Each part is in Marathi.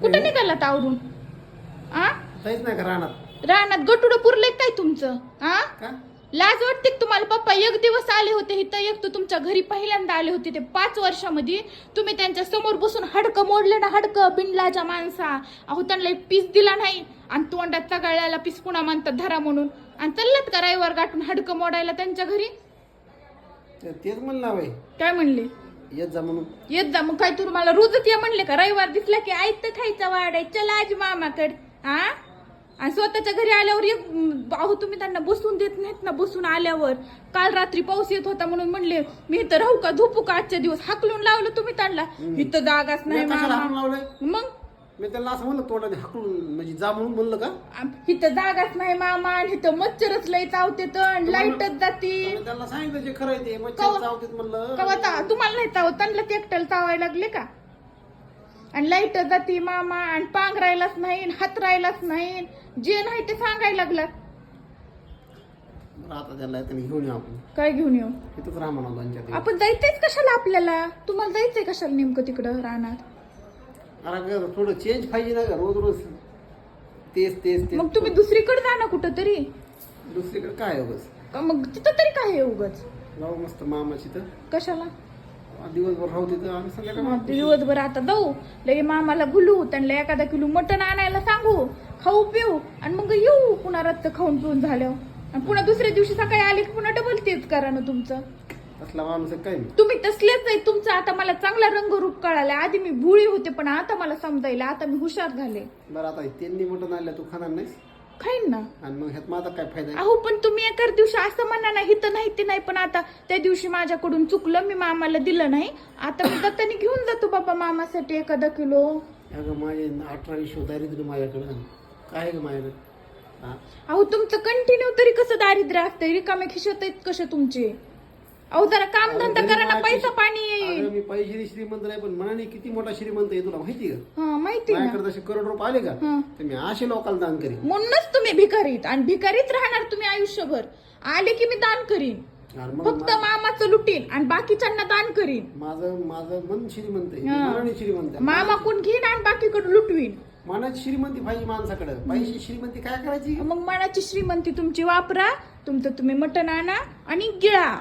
कुठं निघालात आवरून? आ? काहीच नाही का राहणार रानात गटुड पुरले काय तुमचं? आ? का? लाज वाटते का तुम्हाला? पप्पा एक दिवस आले होते इथं एक तर तुमच्या घरी पहिल्यांदा आले होते ते पाच वर्षामध्ये. तुम्ही त्यांच्यासमोर बसून हडकं मोडले ना हडकं बिनलाच्या माणसा. अहो त्यांना एक पीस दिला नाही. आणि तोंडात चगाळ्याला पीस पुन्हा म्हणतात धरा म्हणून. आणि चाललात का रविवार गाठून हडकं मोडायला त्यांच्या घरी? तेच म्हणलं बाई. काय म्हणले? येत जा म्हणून. येत जा मग काय तुम्हाला रोजच या म्हणले का? रविवार दिसला की आयत खायचा वाढ आहे. चला आज मामाकड. हा आणि स्वतःच्या घरी आल्यावर एक अहो तुम्ही त्यांना बसून देत नाहीत ना बसून आल्यावर. काल रात्री पाऊस येत होता म्हणून म्हणले मी इथं राहू का? झोपू का आजच्या दिवस? हाकलून लावलं तुम्ही त्यांना. इथं जागाच नाही मामा. मग? मी त्यांना असं म्हणलं तोंडाने हाकलून म्हणजे जा म्हणून म्हणलं का? आम- इथं जागाच नाही मामा आणि इथं मच्छरच लय चावते तर लाईटच जाती. मी त्यांना सांगितलं जे खरं आहे ते मग कवा- चावतेत म्हणलं. चा- तुम्हाला नाही चावत त्यांना ते एकट्याला चावायला लागले का? आणि लाइट जाती मामा आणि पांघरायलाच नाही आणि हात राहिलाच नाही जे नाही ते सांगायला लागलात बरं, आता त्याला त्यांनी घेऊन येऊ आपण. काय घेऊन येऊ? इथंच राहा म्हणा दोनच्या दिवस आपण जायचंय कशाला आपल्याला? तुम्हाला जायचंय कशाला नेमकं तिकडं राहणार? अरे गं, थोडं चेंज पाहिजे ना गं, रोज रोज. तेच तेच तेच. मग तुम्ही दुसरीकडे जा ना कुठं तरी दुसरीकडे काय उगस का मग तिथं तरी काय आहे उगच? जाऊ मस्त मामाची तर. कशाला? दिवसभर राहू तिथं आम्ही संध्याकाळी मग दिवसभर आता जाऊ. लगे मामाला घुलू त्यांना एखादा किलो मटण आणायला सांगू. खाऊ पिऊ आणि मग येऊ पुन्हा रक्त खाऊन पिऊन झाल्यावर. आणि पुन्हा दुसऱ्या दिवशी सकाळी आले की पुन्हा डबल तेच करा ना तुमचं. असला माणूस आहे काय मी तुम्ही तसलेच आहे. तुमचं आता मला चांगला रंगरूप कळाला आधी मी भुळी होते पण आता मला समजायला आता मी हुशार झाले. बरं आता त्यांनी मटण आणलं तू खाणार नाहीस? खाईन ना. आणि मग ह्यात माझा काय फायदा आहे? अहो पण तुम्ही एका दिवशी असं म्हणा नाही तर नाही ते नाही पण आता त्या दिवशी माझ्याकडून चुकलं मी मामाला दिलं नाही. आता मी दत्ताने घेऊन जातो बाबा मामासाठी एखादा किलो. अगं माझे अठरा विश्व दारिद्र्य माझ्याकडं. काय आहे गं माझ्याकडे? हा? अहो तुमचं कंटिन्यू तरी कसं दारिद्र्य असतंय? रिकामे खिशत आहेत कसे तुमचे? अहो जरा काम धंदा करा ना पैसा पाणी येईल. मी पैसे श्रीमंत नाही पण मनाने किती मोठा श्रीमंत आहे तुला माहिती का? हा माहिती ना. माझ्याकडे जसे करोड रुपये आले का. तर मी असे लोकांना दान करीन. म्हणूनच तुम्ही भिकारीत आणि भिकारीत राहणार तुम्ही आयुष्यभर. आले की मी दान करीन. मग फक्त मामाचं लुटीन आणि बाकीच्यांना दान करीन. माझं माझं मन श्रीमंत आहे. हा. मनाने श्रीमंत आहे. मामा कोण घेईन आणि बाकीकडे लुटवीन. मनाची श्रीमंती पाहिजे माणसाकडे. पैसे श्रीमंती काय करायची? मग मनाची श्रीमंती तुमची वापरा तुमचं तुम्ही मटण आणा आणि गिळा.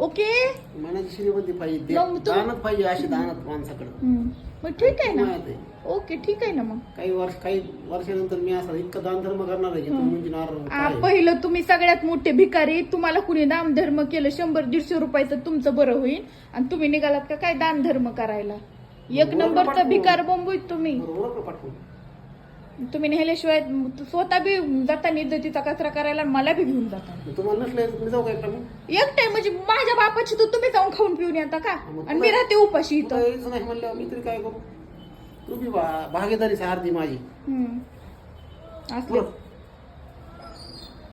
ओके? मनाची श्रीमंती पाहिजे. दे- मग तुम- दानत पाहिजे अशी दानत माणसाकडे. हम्म. मग ठीक आहे ना. माहीत आहे. ओके ठीक आहे ना मग. काही वर्ष काही वर्षानंतर मी असं इतकं दान धर्म करणार आहे की आ, काय? पहिलं तुम्ही सगळ्यात मोठे भिकारी तुम्हाला कुणी दान धर्म केलं शंभर दीडशे रुपयाचं तुमचं बरं होईल. आणि तुम्ही निघालात का काय दान धर्म करायला? एक बरोबर नंबरचा पाठवू. भिकार बोंबूत तुम्ही. बरोबर पाठवून तुम्ही नेल्याशिवाय स्वतः बी जाता इज्जतीचा कचरा करायला आणि मला बी घेऊन जाता. तुम्हाला नसलं जाऊ काय मग? एकटे म्हणजे माझ्या बापाची तर तुम्ही जाऊन खाऊन पिऊन येता का? मग आणि मी राहते उपाशी इथं. नाही म्हणलं मी तरी काय करू? तू बी भा- भागीदारीच आहे अर्धी माझी. हम्म. असले.